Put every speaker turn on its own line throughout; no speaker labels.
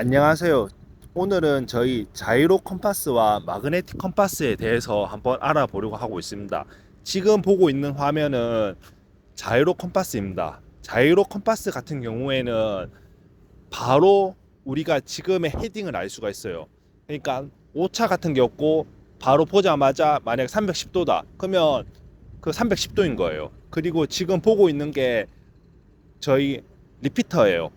안녕하세요. 오늘은 저희 자이로 컴파스와 마그네틱 컴파스에 대해서 한번 알아보려고 하고 있습니다. 지금 보고 있는 화면은 자이로 컴파스입니다. 자이로 컴파스 같은 경우에는 바로 우리가 지금의 헤딩을 알 수가 있어요. 그러니까 오차 같은 게 없고 바로 보자마자 만약 310도다. 그러면 그 310도인 거예요. 그리고 지금 보고 있는 게 저희 리피터예요.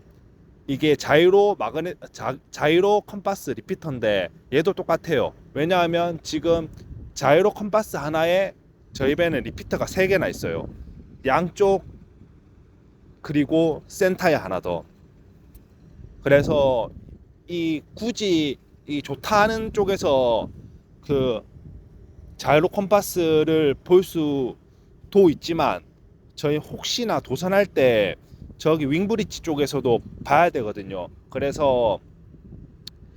이게 자이로 마그네 자, 자이로 컴파스 리피터인데 얘도 똑같아요. 왜냐하면 지금 자이로 컴파스 하나에 저희 배는 리피터가 세 개나 있어요. 양쪽 그리고 센터에 하나 더. 그래서 이 굳이 이 좋다는 쪽에서 그 자이로 컴파스를 볼 수도 있지만 저희 혹시나 도산할 때 저기 윙브리지 쪽에서도 봐야 되거든요. 그래서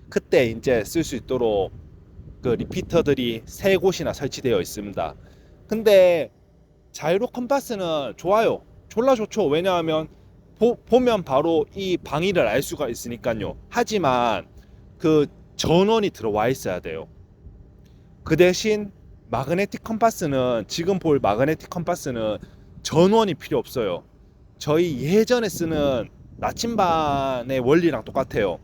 그때 이제 쓸 수 있도록 그 리피터들이 세 곳이나 설치되어 있습니다. 근데 자이로 컴파스는 좋아요. 졸라 좋죠. 왜냐하면 보, 보면 바로 이 방위를 알 수가 있으니까요. 하지만 그 전원이 들어와 있어야 돼요. 그 대신 마그네틱 컴파스는 지금 볼 마그네틱 컴파스는 전원이 필요 없어요. 저희 예전에 쓰는 나침반의 원리랑 똑같아요.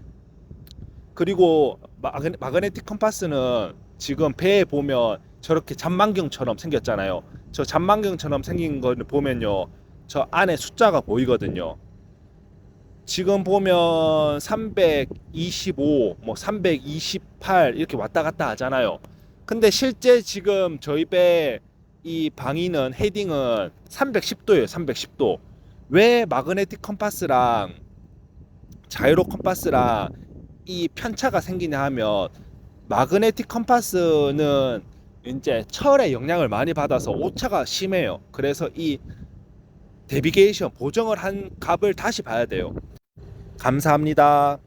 그리고 마그네, 마그네틱 컴파스는 지금 배에 보면 저렇게 잔망경처럼 생겼잖아요. 저 잔망경처럼 생긴 걸 보면요. 저 안에 숫자가 보이거든요. 지금 보면 325, 뭐 328 이렇게 왔다 갔다 하잖아요. 근데 실제 지금 저희 배 이 방위는 헤딩은 310도예요. 310도. 왜 마그네틱 컴파스랑 자이로 컴파스랑 이 편차가 생기냐 하면 마그네틱 컴파스는 이제 철의 영향을 많이 받아서 오차가 심해요. 그래서 이 데비게이션 보정을 한 값을 다시 봐야 돼요. 감사합니다.